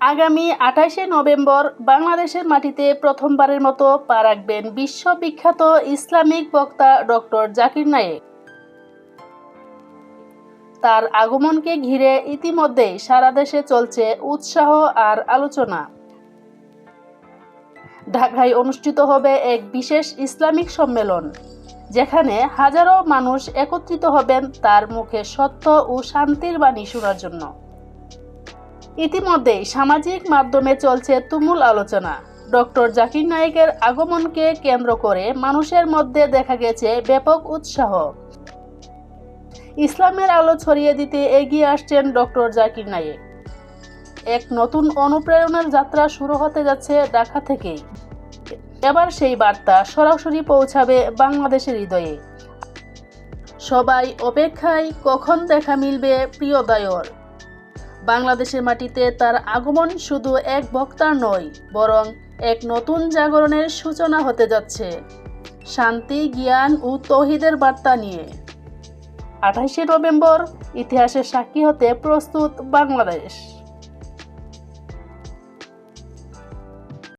আগামী আঠাশে নভেম্বর বাংলাদেশের মাটিতে প্রথমবারের মতো পা রাখবেন বিশ্ববিখ্যাত ইসলামিক বক্তা ডক্টর জাকির নায়েক। তার আগমনকে ঘিরে ইতিমধ্যেই সারা দেশে চলছে উৎসাহ আর আলোচনা। ঢাকায় অনুষ্ঠিত হবে এক বিশেষ ইসলামিক সম্মেলন, যেখানে হাজারো মানুষ একত্রিত হবেন তার মুখে সত্য ও শান্তির বাণী শোনার জন্য। ইতিমধ্যেই সামাজিক মাধ্যমে চলছে তুমুল আলোচনা। ডক্টর জাকির নায়েকের আগমনকে কেন্দ্র করে মানুষের মধ্যে দেখা গেছে ব্যাপক উৎসাহ। ইসলামের আলো ছড়িয়ে দিতে এগিয়ে আসছেন ডক্টর জাকির নায়েক। এক নতুন অনুপ্রেরণার যাত্রা শুরু হতে যাচ্ছে ঢাকা থেকেই। এবার সেই বার্তা সরাসরি পৌঁছাবে বাংলাদেশের হৃদয়ে। সবাই অপেক্ষায় কখন দেখা মিলবে প্রিয় দায়র? বাংলাদেশের মাটিতে তার আগমন শুধু এক বক্তার নয়, বরং এক নতুন জাগরণের সূচনা হতে যাচ্ছে। শান্তি, জ্ঞান ও তহিদের বার্তা নিয়ে। আঠাশে নভেম্বর ইতিহাসের সাক্ষী হতে প্রস্তুত বাংলাদেশ।